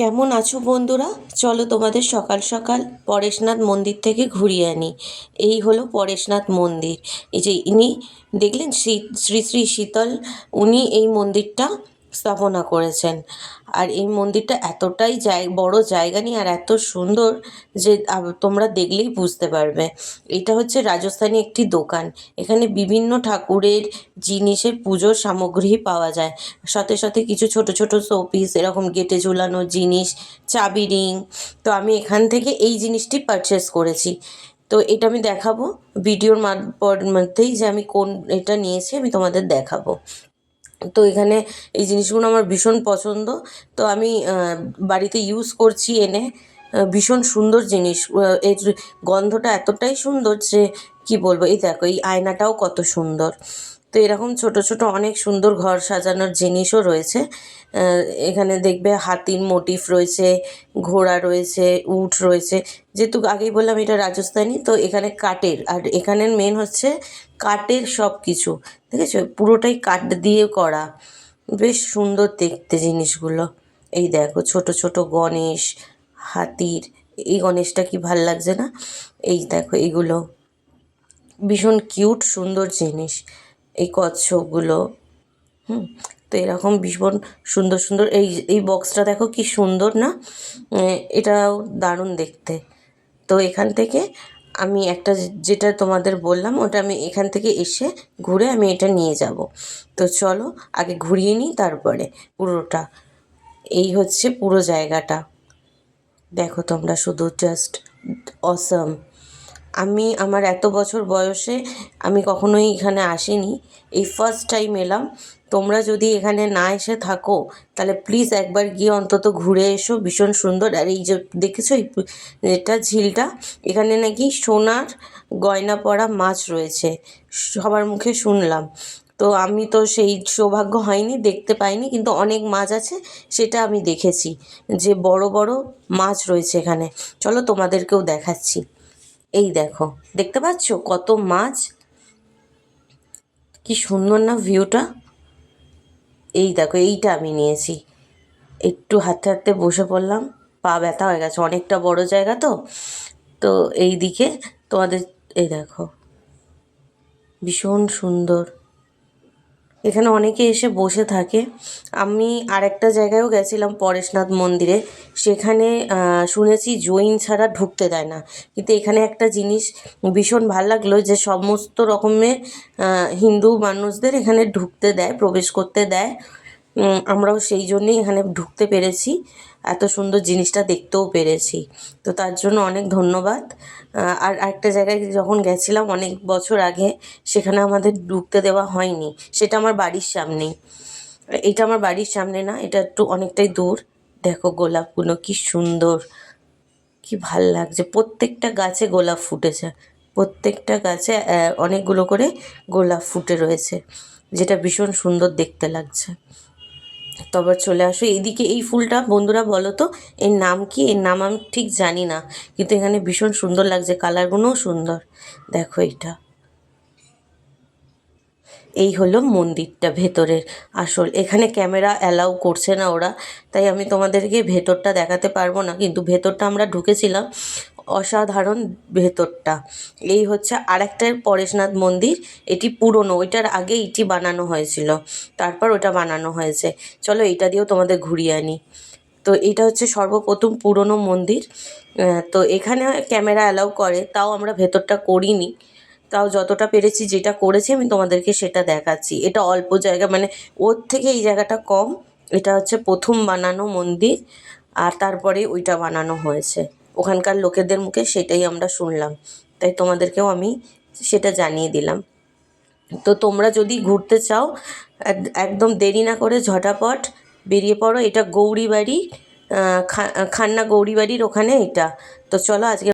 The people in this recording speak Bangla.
কেমন আছো বন্ধুরা? চলো তোমাদের সকাল সকাল পরেশনাথ মন্দির থেকে ঘুরিয়ে আনি। এই হলো পরেশনাথ মন্দির। এই যে ইনি দেখলেন, শ্রী শ্রী শ্রী শীতল, উনি এই মন্দিরটা স্থাপনা করেছেন। আর এই মন্দিরটা এতটাই জায়, বড় জায়গা নিয়ে আর এত সুন্দর যে তোমরা দেখলেই বুঝতে পারবে। এটা হচ্ছে রাজস্থানী একটি দোকান। এখানে বিভিন্ন ঠাকুরের জিনিসের পুজোর সামগ্রী পাওয়া যায়। সাথে সাথে কিছু ছোট ছোট শোপিস, এরকম গেটে ঝুলানো জিনিস, চাবি, রিং। তো আমি এখান থেকে এই জিনিসটি পারচেস করেছি। তো এটা আমি দেখাবো। ভিডিওর মধ্যেই যে আমি কোন এটা নিয়েছি আমি তোমাদের দেখাবো। তো এখানে এই জিনিসগুলো আমার ভীষণ পছন্দ। তো আমি বাড়িতে ইউজ করছি এনে। ভীষণ সুন্দর জিনিস। এর গন্ধটা এতটাই সুন্দর যে, কি বলব? এই দেখো, এই আয়নাটাও কত সুন্দর। তো এরকম ছোট ছোট অনেক সুন্দর ঘর সাজানোর জিনিসও রয়েছে। এখানে দেখবে হাতির মোটিফ রয়েছে, ঘোড়া রয়েছে, উট রয়েছে। যেহেতু আগেই বললাম এটা রাজস্থানী, তো এখানে কাঠের, আর এখানের মেন হচ্ছে কাঠের সব কিছু দেখেছ? পুরোটাই কাঠ দিয়ে করা। বেশ সুন্দর দেখতে জিনিসগুলো। এই দেখো, ছোট ছোট গণেশ, হাতির, এই গণেশটা কি ভালো লাগছে না? এই দেখো, এগুলো। ভীষণ কিউট সুন্দর জিনিস। এই কচ্ছপগুলো। হুম, তো এরকম ভীষণ সুন্দর সুন্দর এই এই বক্সটা দেখো কি সুন্দর না? এটাও দারুণ দেখতে। তো এখান থেকে আমি একটা যেটা তোমাদের বললাম, ওটা আমি এখান থেকে এসে ঘুরে আমি এটা নিয়ে যাব। তো চলো, আগে ঘুরিয়ে নিই, তারপরে পুরোটা। এই হচ্ছে পুরো জায়গাটা। দেখো তোমরা শুধু জাস্ট অসম আমি আমার এত বছর বয়সে আমি কখনোই এখানে আসিনি। এই ফার্স্ট টাইম এলাম। তোমরা যদি এখানে না এসে থাকো, তাহলে প্লিজ একবার গিয়ে অন্তত ঘুরে এসো। ভীষণ সুন্দর। আর এই যে দেখেছ এটা ঝিলটা, এখানে নাকি সোনার গয়না পরা মাছ রয়েছে। সবার মুখে শুনলাম। তো আমি তো সেই সৌভাগ্য হয়নি, দেখতে পাইনি, কিন্তু অনেক মাছ আছে, সেটা আমি দেখেছি। যে বড় বড় মাছ রয়েছে এখানে। চলো তোমাদেরকেও দেখাচ্ছি। এই দেখো, দেখতে পাচ্ছ কত মাছ? কি সুন্দর না ভিউটা? এই দেখো, এইটা আমি নিয়েছি। একটু হাঁটতে হাঁটতে বসে পড়লাম, পা ব্যথা হয়ে গেছে, অনেকটা বড় জায়গা তো। তো এই দিকে তোমাদের, এই দেখো, ভীষণ সুন্দর। এখানে অনেকে এসে বসে থাকে। আমি আরেকটা জায়গায়ও গেছিলাম পরেশনাথ মন্দিরে। সেখানে শুনেছি জৈন ছাড়া ঢুকতে দেয় না। কিন্তু এখানে একটা জিনিস ভীষণ ভালো লাগল যে সমস্ত রকমের হিন্দু মানুষদের এখানে ঢুকতে দেয়, প্রবেশ করতে দেয়। আমরাও সেই জন্যই এখানে ঢুকতে পেরেছি। এত সুন্দর জিনিসটা দেখতেও পেরেছি। তো তার জন্য অনেক ধন্যবাদ। আর একটা জায়গায় যখন গেছিলাম অনেক বছর আগে, সেখানে আমাদের ঢুকতে দেওয়া হয়নি। সেটা আমার বাড়ির সামনেই এটা আমার বাড়ির সামনে না, এটা একটু অনেকটাই দূর। দেখো গোলাপগুলো কি সুন্দর, কি ভালো লাগছে। প্রত্যেকটা গাছে গোলাপ ফুটেছে। প্রত্যেকটা গাছে অনেকগুলো করে গোলাপ ফুটে রয়েছে, যেটা ভীষণ সুন্দর দেখতে লাগছে। তবে চলে আসো। এইদিকে এই ফুলটা, বন্ধুরা বলো তো, এর নাম কি? এর নাম আমি ঠিক জানি না, কিন্তু এখানে ভীষণ সুন্দর লাগছে, কালারগুলোও সুন্দর। দেখো এইটা। এই হলো মন্দিরটা ভেতরের। আসল, এখানে ক্যামেরা অ্যালাউ করছে না ওরা, তাই আমি তোমাদেরকে ভেতরটা দেখাতে পারব না, কিন্তু ভেতরটা আমরা ঢুকেছিলাম। অসাধারণ ভেতরটা। এই হচ্ছে আরেকটা পরেশনাথ মন্দির, এটি পুরনো, ওইটার আগে এটি বানানো হয়েছিল। তারপর ওটা বানানো হয়েছে। চলো এইটা দিয়েও তোমাদের ঘুরিয়ে আনি। তো এটা হচ্ছে সর্বপ্রথম পুরনো মন্দির। তো এখানে ক্যামেরা অ্যালাউ করে, তাও আমরা ভেতরটা করিনি। তাও যতটা পেরেছি যেটা করেছি আমি তোমাদেরকে সেটা দেখাচ্ছি। এটা অল্প জায়গা মানে ওর থেকে এই জায়গাটা কম। এটা হচ্ছে প্রথম বানানো মন্দির, আর তারপরে ওইটা বানানো হয়েছে। ওখানকার লোকেদের মুখে সেটাই আমরা শুনলাম। তাই তোমাদেরকেও আমি সেটা জানিয়ে দিলাম। তো তোমরা যদি ঘুরতে চাও, এক- একদম দেরি না করে ঝটাপট বেরিয়ে পড়ো। এটা গৌরীবাড়ি খান্না গৌরীবাড়ির ওখানে এটা। তো চলো আজকে